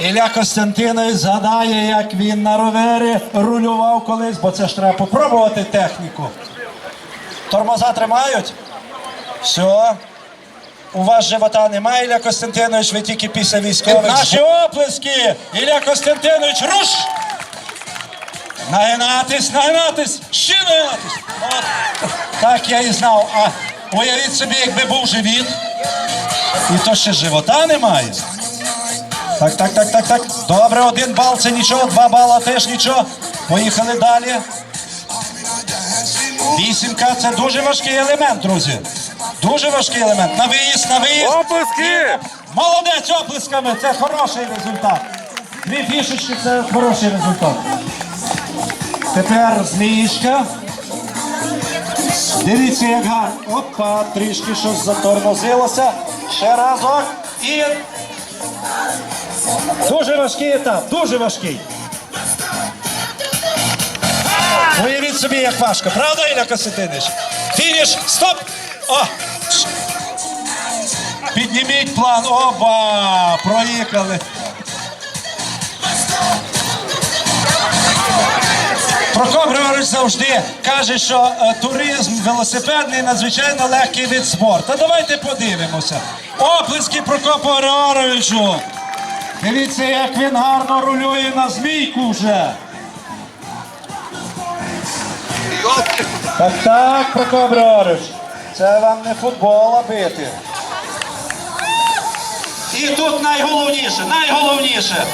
Ілля Костянтинович згадає, як він на ровері рулював колись, бо це ж треба попробувати техніку. Тормоза тримають? Все. У вас живота немає, Ілля Костянтинович, ви тільки після військових. Наші оплески! Ілля Костянтинович, руш! Нагинатись, нагинатись, ще нагинатись. От. Так я і знав. А уявіть собі, якби був живіт, і то ще живота немає. Так, так, так, так, так. Добре, один бал це нічого, два бала теж нічого. Поїхали далі. Вісімка це дуже важкий елемент, друзі. Дуже важкий елемент. На виїзд, на виїзд. Оплески! Молодець оплесками, це хороший результат. Дві фішечки це хороший результат. Тепер зміїшка. Дивіться, як гарно. Опа, трішки щось затормозилося. Ще разок. І. Дуже важкий етап, дуже важкий. Уявіть собі, як важко. Правда, Ілля Костянтинович? Фініш, стоп! О! Підніміть план. Оба! Проїхали. Прокоп Григорович завжди каже, що е, туризм велосипедний надзвичайно легкий вид спорту. Давайте подивимося. Оплески Прокопу Григоровичу. Дивіться, як він гарно рулює на змійку вже. Так, так, Прокоп. Це вам не футбол, а бити. І тут найголовніше, найголовніше.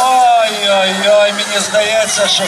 Ой-ой-ой, мені здається, що